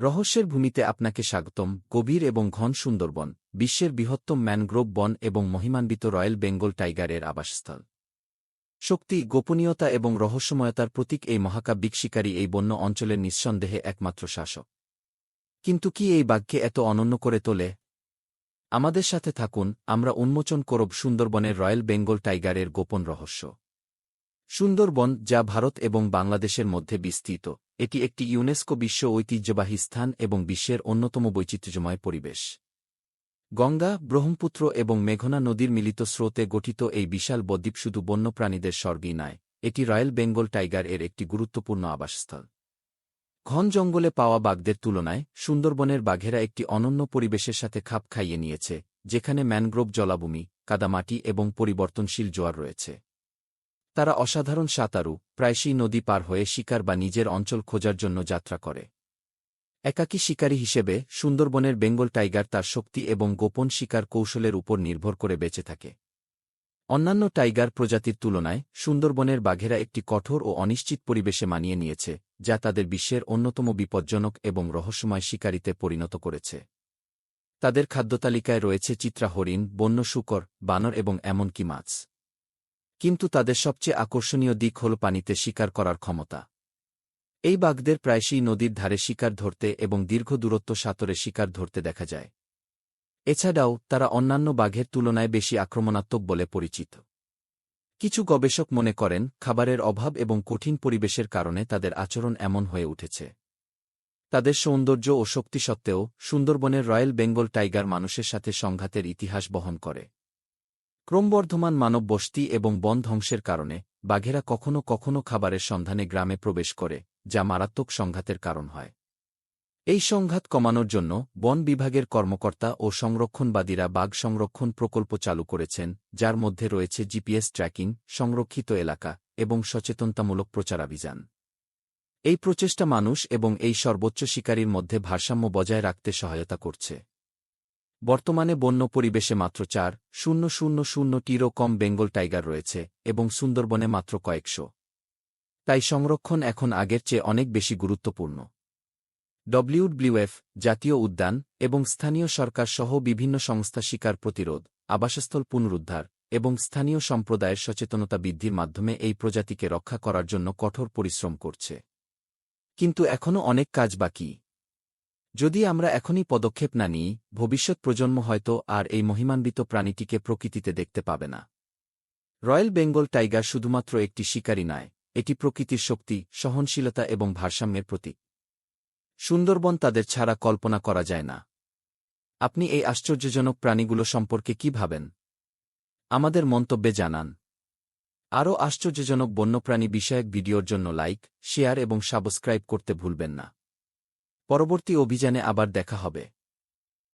রহস্যের ভূমিতে আপনাকে স্বাগতম। গভীর এবং ঘন সুন্দরবন, বিশ্বের বৃহত্তম ম্যানগ্রোভ বন এবং মহিমান্বিত রয়্যাল বেঙ্গল টাইগারের আবাসস্থল। শক্তি, গোপনীয়তা এবং রহস্যময়তার প্রতীক এই মহাকাব্যিক শিকারী এই বন্য অঞ্চলের নিঃসন্দেহে একমাত্র শাসক। কিন্তু কি এই বাঘকে এত অনন্য করে তোলে? আমাদের সাথে থাকুন, আমরা উন্মোচন করব সুন্দরবনের রয়্যাল বেঙ্গল টাইগারের গোপন রহস্য। সুন্দরবন, যা ভারত এবং বাংলাদেশের মধ্যে বিস্তৃত এটি একটি ইউনেস্কো বিশ্ব ঐতিহ্যবাহী স্থান এবং বিশ্বের অন্যতম বৈচিত্র্যময় পরিবেশ। গঙ্গা, ব্রহ্মপুত্র এবং মেঘনা নদীর মিলিত স্রোতে গঠিত এই বিশাল বদ্বীপ শুধু বন্যপ্রাণীদের স্বর্গই নয়, এটি রয়্যাল বেঙ্গল টাইগার এর একটি গুরুত্বপূর্ণ আবাসস্থল। ঘন জঙ্গলে পাওয়া বাঘদের তুলনায় সুন্দরবনের বাঘেরা একটি অনন্য পরিবেশের সাথে খাপ খাইয়ে নিয়েছে, যেখানে ম্যানগ্রোভ জলাভূমি, কাদামাটি এবং পরিবর্তনশীল জোয়ার রয়েছে। তারা অসাধারণ সাঁতারু, প্রায়শই নদী পার হয়ে শিকার বা নিজের অঞ্চল খোঁজার জন্য যাত্রা করে। একাকী শিকারী হিসেবে সুন্দরবনের বেঙ্গল টাইগার তার শক্তি এবং গোপন শিকার কৌশলের উপর নির্ভর করে বেঁচে থাকে। অন্যান্য টাইগার প্রজাতির তুলনায় সুন্দরবনের বাঘেরা একটি কঠোর ও অনিশ্চিত পরিবেশে মানিয়ে নিয়েছে, যা তাদের বিশ্বের অন্যতম বিপজ্জনক এবং রহস্যময় শিকারিতে পরিণত করেছে। তাদের খাদ্যতালিকায় রয়েছে চিত্রা হরিণ, বন্য শুকর, বানর এবং এমনকি মাছ। কিন্তু তাদের সবচেয়ে আকর্ষণীয় দিক হল পানিতে শিকার করার ক্ষমতা। এই বাঘদের প্রায়শই নদীর ধারে শিকার ধরতে এবং দীর্ঘ দূরত্ব সাঁতরে শিকার ধরতে দেখা যায়। এছাড়াও, তারা অন্যান্য বাঘের তুলনায় বেশি আক্রমণাত্মক বলে পরিচিত। কিছু গবেষক মনে করেন, খাবারের অভাব এবং কঠিন পরিবেশের কারণে তাদের আচরণ এমন হয়ে উঠেছে। তাদের সৌন্দর্য ও শক্তি সত্ত্বেও, সুন্দরবনের রয়্যাল বেঙ্গল টাইগার মানুষের সাথে সংঘাতের ইতিহাস বহন করে। ক্রমবর্ধমান মানব বসতি এবং বন ধ্বংসের কারণে বাঘেরা কখনও কখনো খাবারের সন্ধানে গ্রামে প্রবেশ করে, যা মারাত্মক সংঘাতের কারণ হয়। এই সংঘাত কমানোর জন্য বন বিভাগের কর্মকর্তা ও সংরক্ষণবাদীরা বাঘ সংরক্ষণ প্রকল্প চালু করেছেন, যার মধ্যে রয়েছে জিপিএস ট্র্যাকিং, সংরক্ষিত এলাকা এবং সচেতনতামূলক প্রচারাভিযান। এই প্রচেষ্টা মানুষ এবং এই সর্বোচ্চ শিকারীর মধ্যে ভারসাম্য বজায় রাখতে সহায়তা করছে। বর্তমানে বন্য পরিবেশে মাত্র চার, শূন্য শূন্য শূন্যটিরও কম বেঙ্গল টাইগার রয়েছে এবং সুন্দরবনে মাত্র কয়েকশো। তাই সংরক্ষণ এখন আগের চেয়ে অনেক বেশি গুরুত্বপূর্ণ। ডব্লিউডব্লিউএফ, জাতীয় উদ্যান এবং স্থানীয় সরকার সহ বিভিন্ন সংস্থা শিকার প্রতিরোধ, আবাসস্থল পুনরুদ্ধার এবং স্থানীয় সম্প্রদায়ের সচেতনতা বৃদ্ধির মাধ্যমে এই প্রজাতিকে রক্ষা করার জন্য কঠোর পরিশ্রম করছে। কিন্তু এখনও অনেক কাজ বাকি। যদি আমরা এখনই পদক্ষেপ না নিই, ভবিষ্যৎ প্রজন্ম হয়তো আর এই মহিমান্বিত প্রাণীটিকে প্রকৃতিতে দেখতে পাবে না। রয়্যাল বেঙ্গল টাইগার শুধুমাত্র একটি শিকারী নয়, এটি প্রকৃতির শক্তি, সহনশীলতা এবং ভারসাম্যের প্রতীক। সুন্দরবন তাদের ছাড়া কল্পনা করা যায় না। আপনি এই আশ্চর্যজনক প্রাণীগুলো সম্পর্কে কি ভাবেন? আমাদের মন্তব্যে জানান। আরও আশ্চর্যজনক বন্যপ্রাণী বিষয়ক ভিডিওর জন্য লাইক, শেয়ার এবং সাবস্ক্রাইব করতে ভুলবেন না। পরবর্তী অভিযানে আবার দেখা হবে।